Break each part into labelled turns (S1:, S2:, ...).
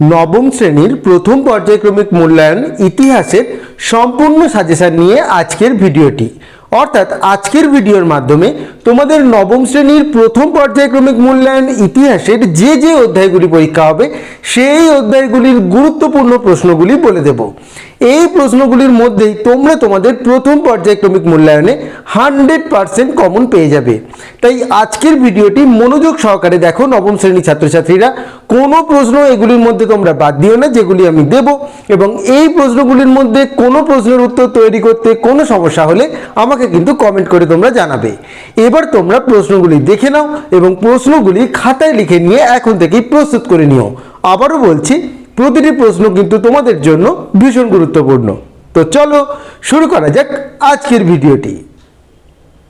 S1: নবম শ্রেণির প্রথম পর্যায়ক্রমিক মূল্যায়ন ইতিহাসের সম্পূর্ণ সাজেশন নিয়ে আজকের ভিডিওটি। অর্থাৎ আজকের ভিডিওর মাধ্যমে তোমাদের নবম শ্রেণির প্রথম পর্যায়ক্রমিক মূল্যায়ন ইতিহাসের যে যে অধ্যায়গুলি পরীক্ষা হবে, সেই অধ্যায়গুলির গুরুত্বপূর্ণ প্রশ্নগুলি বলে দেব। এই প্রশ্নগুলির মধ্যেই তোমরা তোমাদের প্রথম পর্যায়ক্রমিক মূল্যায়নে হান্ড্রেড পারসেন্ট কমন পেয়ে যাবে। তাই আজকের ভিডিওটি মনোযোগ সহকারে দেখো নবম শ্রেণির ছাত্রছাত্রীরা। কোনো প্রশ্ন এগুলির মধ্যে তোমরা বাদ দিও না, যেগুলি আমি দেব এবং এই প্রশ্নগুলির মধ্যে কোনো প্রশ্নের উত্তর তৈরি করতে কোনো সমস্যা হলে আমাকে কিন্তু কমেন্ট করে তোমরা জানাবে। এবার তোমরা প্রশ্নগুলি দেখে নাও এবং প্রশ্নগুলি খাতায় লিখে নিয়ে এখন থেকেই প্রস্তুত করে নিও। আবারও বলছি, প্রতিটি প্রশ্ন কিন্তু তোমাদের জন্য ভীষণ গুরুত্বপূর্ণ। তো চলো শুরু করা যাক আজকের ভিডিওটি।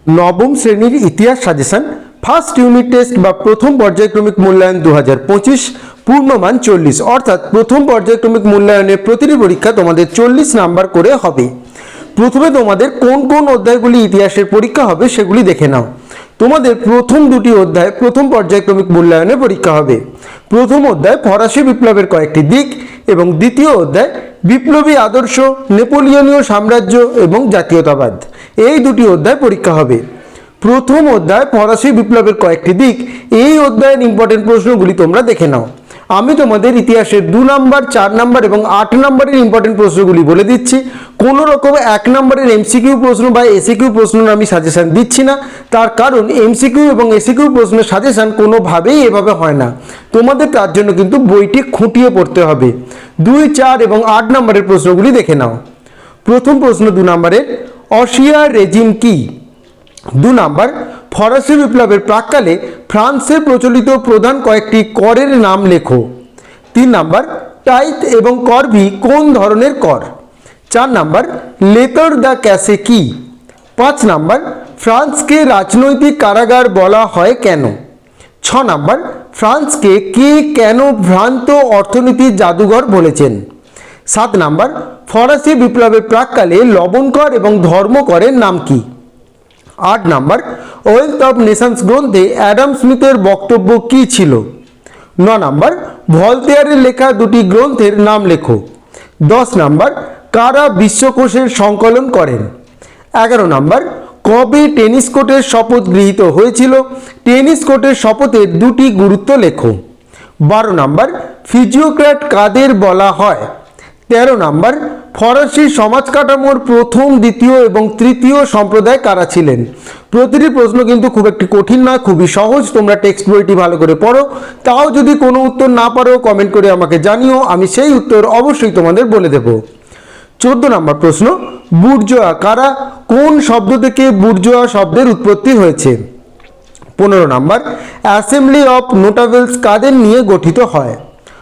S1: নবম শ্রেণির ইতিহাস সাজেশন ফার্স্ট ইউনিট টেস্ট বা প্রথম পর্যায়ক্রমিক মূল্যায়ন দু হাজার পঁচিশ, পূর্ণমান চল্লিশ। অর্থাৎ প্রথম পর্যায়ক্রমিক মূল্যায়নে প্রতিটি পরীক্ষা তোমাদের চল্লিশ নাম্বার করে হবে। প্রথমে তোমাদের কোন কোন অধ্যায়গুলি ইতিহাসের পরীক্ষা হবে সেগুলি দেখে নাও। তোমাদের প্রথম দুটি অধ্যায়, প্রথম পর্যায়ক্রমিক মূল্যায়নে পরীক্ষা হবে। প্রথম অধ্যায় ফরাসি বিপ্লবের কয়েকটি দিক এবং দ্বিতীয় অধ্যায় বিপ্লবী আদর্শ, নেপোলিয়নীয় সাম্রাজ্য এবং জাতীয়তাবাদ। এই দুটি অধ্যায় পরীক্ষা হবে। প্রথম অধ্যায় ফরাসি বিপ্লবের কয়েকটি দিক, এই অধ্যায়ের ইম্পর্টেন্ট প্রশ্নগুলি তোমরা দেখে নাও। আমি তোমাদের ইতিহাসের দু নাম্বার, চার নাম্বার এবং আট নাম্বারের ইম্পর্টেন্ট প্রশ্নগুলি বলে দিচ্ছি। কোনো রকম এক নম্বরের এমসিকিউ প্রশ্ন বা এসিকিউ প্রশ্ন আমি সাজেশান দিচ্ছি না। তার কারণ এমসিকিউ এবং এসিকিউ প্রশ্নের সাজেশান কোনোভাবেই এভাবে হয় না। তোমাদের তার জন্য কিন্তু বইটি খুঁটিয়ে পড়তে হবে। দুই, চার এবং আট নম্বরের প্রশ্নগুলি দেখে নাও। প্রথম প্রশ্ন দু নম্বরের, অসিয়া রেজিম কি? দু নাম্বার ফরাসি বিপ্লবের প্রাককালে ফ্রান্সে প্রচলিত প্রধান কয়েকটি করের নাম লেখো। তিন নাম্বার টাইথ এবং করভি কোন ধরনের কর? চার নাম্বার, লেতর দ্য ক্যাসে কি? পাঁচ নাম্বার, ফ্রান্সকে রাজনৈতিক কারাগার বলা হয় কেন? ছ নাম্বার, ফ্রান্সকে কে কেন ভ্রান্ত অর্থনীতির জাদুঘর বলেছেন? সাত নাম্বার, ফরাসি বিপ্লবের প্রাককালে লবণকর এবং ধর্মকরের নাম কি? আট নাম্বার ওয়েলথ অফ নেশনস গ্রন্থে অ্যাডাম স্মিথের বক্তব্য কী ছিল? ন নাম্বার, ভলতেয়ারের লেখা দুটি গ্রন্থের নাম লেখো। দশ নাম্বার, কারা বিশ্বকোষের সংকলন করেন? এগারো নাম্বার, কবে টেনিস কোর্টের শপথ গৃহীত হয়েছিল? টেনিস কোর্টের শপথের দুটি গুরুত্ব লেখো। বারো নাম্বার, ফিজিওক্র্যাট কাদের বলা হয়? তেরো নাম্বার ফরাসি সমাজ কাঠামোর প্রথম, দ্বিতীয় এবং তৃতীয় সম্প্রদায় কারা ছিলেন? প্রতিটি প্রশ্ন কিন্তু খুব একটি কঠিন না খুবই সহজ। তোমরা টেক্সট বইটি ভালো করে পড়ো। তাও যদি কোনো উত্তর না পারো কমেন্ট করে আমাকে জানিও। আমি সেই উত্তর অবশ্যই তোমাদের বলে দেব। চোদ্দ নম্বর প্রশ্ন, বুর্জোয়া কারা? কোন শব্দ থেকে বুর্জোয়া শব্দের উৎপত্তি হয়েছে? পনেরো নাম্বার, অ্যাসেম্বলি অফ নোটাবেলস কাদের নিয়ে গঠিত হয়?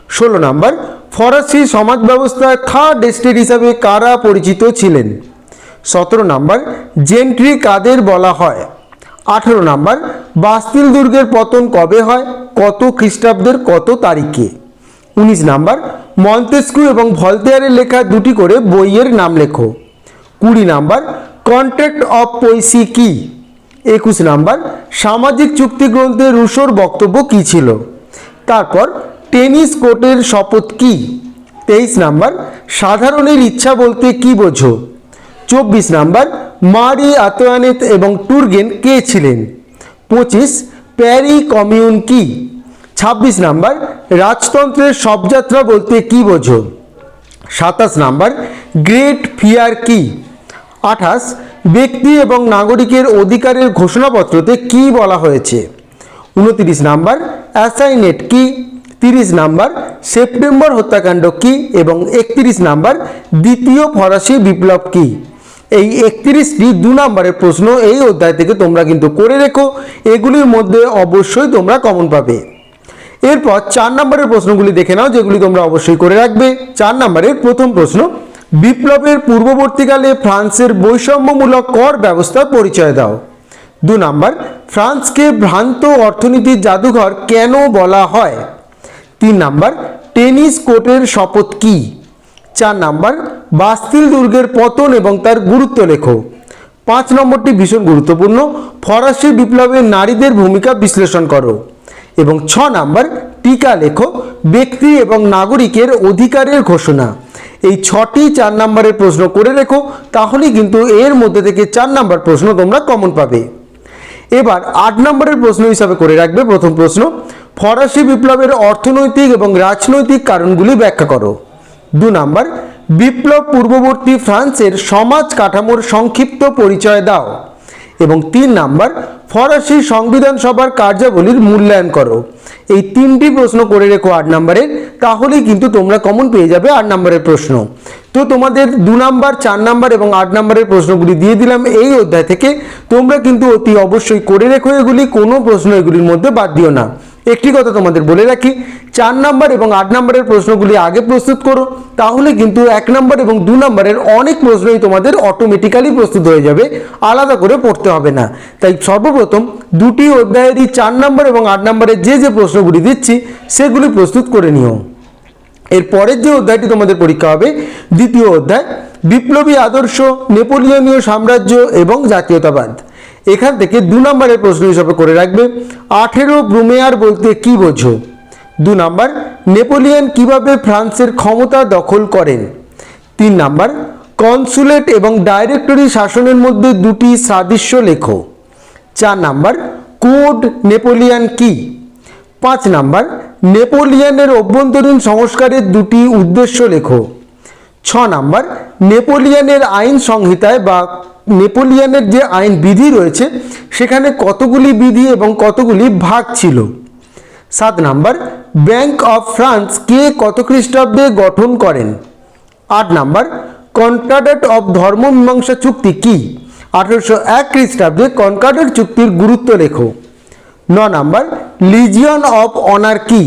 S1: ষোলো নাম্বার, ফরাসি সমাজ ব্যবস্থায় থার্ড এস্টেট হিসাবে কারা পরিচিত ছিলেন? সতেরো নাম্বার, জেন্ট্রি কাদের বলা হয়? আঠেরো নাম্বার, বাস্তিল দুর্গের পতন কবে হয়? কত খ্রিস্টাব্দের কত তারিখে? উনিশ নাম্বার মন্তেস্কু এবং ভলতেয়ারের লেখা দুটি করে বইয়ের নাম লেখো। কুড়ি নাম্বার, কন্ট্রাক্ট অফ পয়সি কি? একুশ নাম্বার, সামাজিক চুক্তি গ্রন্থে রুশোর বক্তব্য কী ছিল? তারপর টেনিস কোর্টের শপথ কি? তেইশ নাম্বার, সাধারণের ইচ্ছা বলতে কি বোঝো? চব্বিশ নাম্বার, মারি আতোয়ানেত এবং টুরগেন কে ছিলেন? পঁচিশ, প্যারি কমিউন কি? ছাব্বিশ নাম্বার, রাজতন্ত্রের শবযাত্রা বলতে কি বোঝো? সাতাশ নাম্বার, গ্রেট ফিয়ার কি? আঠাশ, ব্যক্তি এবং নাগরিকের অধিকারের ঘোষণাপত্রতে কি বলা হয়েছে? উনতিরিশ নাম্বার, অ্যাসাইনেট কি? তিরিশ নাম্বার, সেপ্টেম্বর হত্যাকাণ্ড কি এবং একত্রিশ নাম্বার, দ্বিতীয় ফরাসি বিপ্লব কি? এই একত্রিশটি দু নম্বরের প্রশ্ন এই অধ্যায় থেকে তোমরা কিন্তু করে রেখো, এগুলির মধ্যে অবশ্যই তোমরা কমন পাবে। এরপর চার নম্বরের প্রশ্নগুলি দেখে নাও, যেগুলি তোমরা অবশ্যই করে রাখবে। চার নম্বরের প্রথম প্রশ্ন, বিপ্লবের পূর্ববর্তীকালে ফ্রান্সের বৈষম্যমূলক কর ব্যবস্থার পরিচয় দাও। দু নাম্বার, ফ্রান্সকে ভ্রান্ত অর্থনীতির জাদুঘর কেন বলা হয়? তিন নাম্বার, টেনিস কোর্টের শপথ কি? চার নাম্বার, বাস্তিল দুর্গের পতন এবং তার গুরুত্ব লেখো। পাঁচ নম্বরটি ভীষণ গুরুত্বপূর্ণ, ফরাসি বিপ্লবে নারীদের ভূমিকা বিশ্লেষণ করো। এবং ছ নাম্বার, টিকা লেখো, ব্যক্তি এবং নাগরিকের অধিকারের ঘোষণা। এই ছটি চার নাম্বারের প্রশ্ন করে রেখো তাহলেই কিন্তু এর মধ্যে থেকে চার নাম্বার প্রশ্ন তোমরা কমন পাবে। এবার আট নম্বরের প্রশ্ন হিসাবে করে রাখবে প্রথম প্রশ্ন। ফরাসি বিপ্লবের অর্থনৈতিক এবং রাজনৈতিক কারণগুলি ব্যাখ্যা করো। দু নম্বর, বিপ্লব পূর্ববর্তী ফ্রান্সের সমাজ কাঠামোর সংক্ষিপ্ত পরিচয় দাও। এবং তিন নাম্বার, ফরাসি সংবিধান সভার কার্যাবলীর মূল্যায়ন করো। এই তিনটি প্রশ্ন করে রেখো আট নম্বরের তাহলেই কিন্তু তোমরা কমন পেয়ে যাবে আট নম্বরের প্রশ্ন। তো তোমাদের দু নাম্বার, চার নাম্বার এবং আট নাম্বারের প্রশ্নগুলি দিয়ে দিলাম। এই অধ্যায় থেকে তোমরা কিন্তু অতি অবশ্যই করে রেখো এগুলি, কোনো প্রশ্ন এগুলির মধ্যে বাদ দিও না। একটি কথা তোমাদের বলে রাখি, চার নাম্বার এবং আট নাম্বারের প্রশ্নগুলি আগে প্রস্তুত করো, তাহলে কিন্তু এক নাম্বার এবং দু নাম্বারের অনেক প্রশ্নই তোমাদের অটোমেটিক্যালি প্রস্তুত হয়ে যাবে, আলাদা করে পড়তে হবে না। তাই সর্বপ্রথম দুটি অধ্যায়েরই চার নাম্বার এবং আট নাম্বারের যে যে প্রশ্নগুলি দিচ্ছি, সেগুলি প্রস্তুত করে নিও। এর পরের যে অধ্যায়টি তোমাদের পরীক্ষা হবে, দ্বিতীয় অধ্যায়, বিপ্লবী আদর্শ, নেপোলিয়নীয় সাম্রাজ্য এবং জাতীয়তাবাদ। এখান থেকে দু নম্বরের প্রশ্ন হিসাবে করে রাখবে। আঠেরো ব্রুমেয়ার বলতে কি বোঝো? দু নম্বর, নেপোলিয়ন কীভাবে ফ্রান্সের ক্ষমতা দখল করেন? তিন নম্বর, কনসুলেট এবং ডাইরেক্টরি শাসনের মধ্যে দুটি সাদৃশ্য লেখো। চার নাম্বার, কোড নেপোলিয়ান কি? পাঁচ নাম্বার, নেপোলিয়ানের অভ্যন্তরীণ সংস্কারের দুটি উদ্দেশ্য লেখো। ছ নাম্বার, নেপোলিয়ানের আইন সংহিতায় বা নেপোলিয়নের যে আইন বিধি রয়েছে, সেখানে কতগুলি বিধি এবং কতগুলি ভাগ ছিল? সাত নাম্বার, ব্যাংক অফ ফ্রান্স কে কত খ্রিস্টাব্দে গঠন করেন? আট নাম্বার কনকার্ডেট অফ ধর্মমীমাংসা চুক্তি কি? আঠেরোশো এক খ্রিস্টাব্দে কনকার্ডেট চুক্তির গুরুত্ব লেখো। ন নাম্বার, লিজিয়ন অফ অনার কি?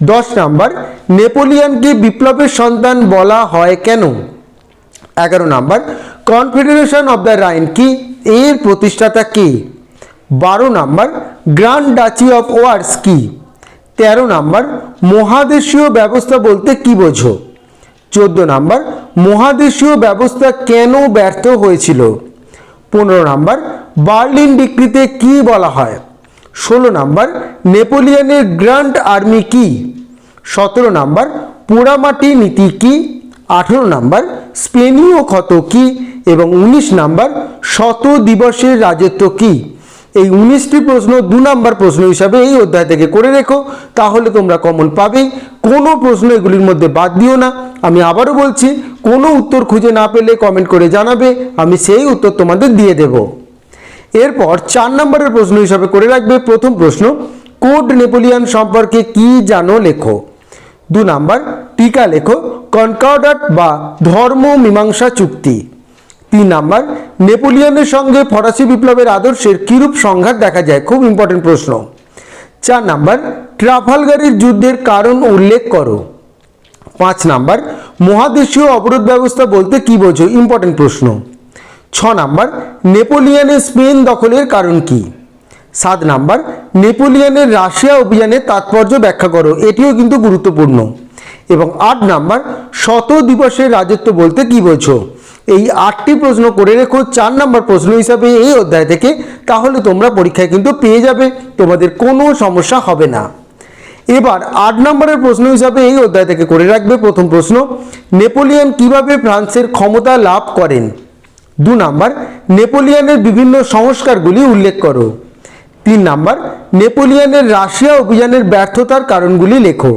S1: দশ নাম্বার, নেপোলিয়ানকে বিপ্লবের সন্তান বলা হয় কেন? এগারো number confederation of the Rhine কি? এর প্রতিষ্ঠাতা কে? বারো number grand duchy of Warsaw কি? তেরো নাম্বার মহাদেশীয় ব্যবস্থা বলতে কি বোঝো? চোদ্দ নাম্বার মহাদেশীয় ব্যবস্থা কেন ব্যর্থ হয়েছিল? পনেরো নাম্বার বার্লিন ডিক্রিতে কি বলা হয়? ষোলো নাম্বার নেপোলিয়নের গ্র্যান্ড আর্মি কি? সতেরো নাম্বার পোড়ামাটি নীতি কি? আঠেরো নাম্বার স্পেনীয় ক্ষত কি? এবং উনিশ নাম্বার, শত দিবসের রাজত্ব কি? এই উনিশটি প্রশ্ন দু নাম্বার প্রশ্ন হিসাবে এই অধ্যায় থেকে করে রেখো, তাহলে তোমরা কমন পাবে। কোনো প্রশ্ন এগুলির মধ্যে বাদ দিও না। আমি আবারও বলছি, কোনো উত্তর খুঁজে না পেলে কমেন্ট করে জানাবে, আমি সেই উত্তর তোমাদের দিয়ে দেবো। এরপর চার নম্বরের প্রশ্ন হিসাবে করে রাখবে। প্রথম প্রশ্ন, কোড নেপোলিয়ান সম্পর্কে কি জানো লেখো? দু নাম্বার, টিকা লেখো, কনকার্ডাট বা ধর্ম মীমাংসা চুক্তি। তিন নাম্বার, নেপোলিয়নের সঙ্গে ফরাসি বিপ্লবের আদর্শের কিরূপ সংঘাত দেখা যায়? খুব ইম্পর্টেন্ট প্রশ্ন। চার নাম্বার, ট্রাফালগারের যুদ্ধের কারণ উল্লেখ করো। পাঁচ নাম্বার, মহাদেশীয় অবরোধ ব্যবস্থা বলতে কি বোঝো? ইম্পর্টেন্ট প্রশ্ন। ছ নাম্বার, নেপোলিয়নের স্পেন দখলের কারণ কি? সাত নাম্বার, নেপোলিয়নের রাশিয়া অভিযানের তাৎপর্য ব্যাখ্যা করো। এটিও কিন্তু গুরুত্বপূর্ণ। এবং আট নাম্বার, শত দিবসের রাজত্ব বলতে কি বোঝো? এই আটটি প্রশ্ন করে রেখো, চার নাম্বার প্রশ্ন হিসাবে এই অধ্যায় থেকে, তাহলে তোমরা পরীক্ষায় কিন্তু পেয়ে যাবে, তোমাদের কোনো সমস্যা হবে না। এবার আট নম্বরের প্রশ্ন হিসাবে এই অধ্যায় থেকে করে রাখবে প্রথম প্রশ্ন, নেপোলিয়ন কীভাবে ফ্রান্সের ক্ষমতা লাভ করেন? দু নাম্বার, নেপোলিয়নের বিভিন্ন সংস্কারগুলি উল্লেখ করো। তিন নাম্বার, নেপোলিয়নের রাশিয়া অভিযানের ব্যর্থতার কারণগুলি লেখো।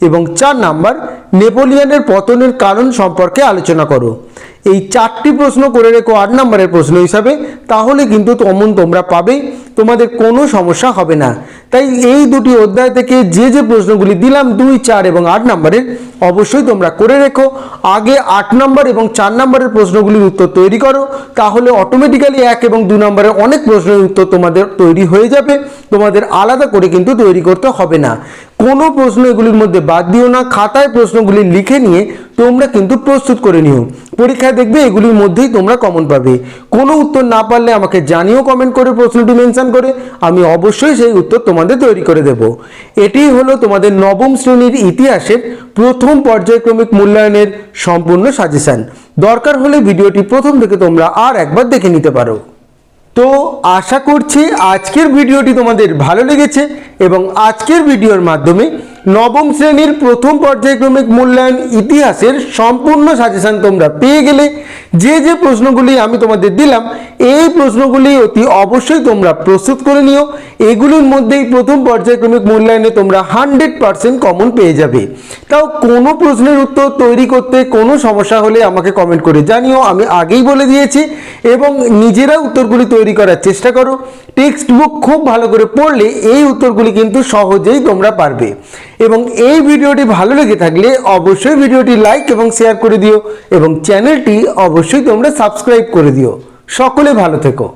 S1: এবং চার নাম্বার, নেপোলিয়ানের পতনের কারণ সম্পর্কে আলোচনা করো। এই চারটি প্রশ্ন করে রেখো, আট নম্বরের প্রশ্ন হিসাবে। তাহলে কিন্তু তমন তোমরা পাবে, তোমাদের কোনো সমস্যা হবে না। তাই এই দুটি অধ্যায় থেকে যে যে প্রশ্নগুলি দিলাম, দুই, চার এবং আট নম্বরের, অবশ্যই তোমরা করে রেখো। আগে আট নম্বর এবং চার নম্বরের প্রশ্নগুলির উত্তর তৈরি করো। তাহলে অটোমেটিক্যালি এক এবং দু নম্বরের অনেক প্রশ্নের উত্তর তোমাদের তৈরি হয়ে যাবে। তোমাদের আলাদা করে কিন্তু তৈরি করতে হবে না। কোনো প্রশ্ন এগুলির মধ্যে বাদ দিও না, খাতায় প্রশ্নগুলি লিখে নিয়ে তোমরা কিন্তু প্রস্তুত করে নিও। পরীক্ষায় দেখবে এগুলির মধ্যেই তোমরা কমন পাবে। কোনো উত্তর না পারলে আমাকে জানিও কমেন্ট করে প্রশ্নটি মেনশন করে, আমি অবশ্যই সেই উত্তর তোমাদের তৈরি করে দেব। এটি হলো তোমাদের নবম শ্রেণির ইতিহাসের প্রথম পর্যায়ক্রমিক মূল্যায়নের সম্পূর্ণ সাজেশন। দরকার হলে ভিডিওটি প্রথম থেকে তোমরা আর একবার দেখে নিতে পারো। তো আশা করছি আজকের ভিডিওটি তোমাদের ভালো লেগেছে এবং আজকের ভিডিওর মাধ্যমে নবম শ্রেণির প্রথম পর্যায়ক্রমিক মূল্যায়ন ইতিহাসের সম্পূর্ণ সাজেশন তোমরা পেয়ে গেলে। যে যে প্রশ্নগুলি আমি তোমাদের দিলাম, এই প্রশ্নগুলি অতি অবশ্যই তোমরা প্রস্তুত করে নিও। এগুলির মধ্যেই প্রথম পর্যায়ক্রমিক মূল্যায়নে তোমরা হান্ড্রেড পারসেন্ট কমন পেয়ে যাবে। তাও কোনো প্রশ্নের উত্তর তৈরি করতে কোনো সমস্যা হলে আমাকে কমেন্ট করে জানিও, আমি আগেই বলে দিয়েছি। এবং নিজেরা উত্তরগুলি তৈরি করার চেষ্টা করো। টেক্সট বুক খুব ভালো করে পড়লে এই উত্তরগুলি কিন্তু সহজেই তোমরা পারবে। এবং এই ভিডিওটি ভালো লেগে থাকলে অবশ্যই ভিডিওটি লাইক এবং শেয়ার করে দিও এবং চ্যানেলটি অবশ্যই তোমরা সাবস্ক্রাইব করে দিও। সকলে ভালো থেকো।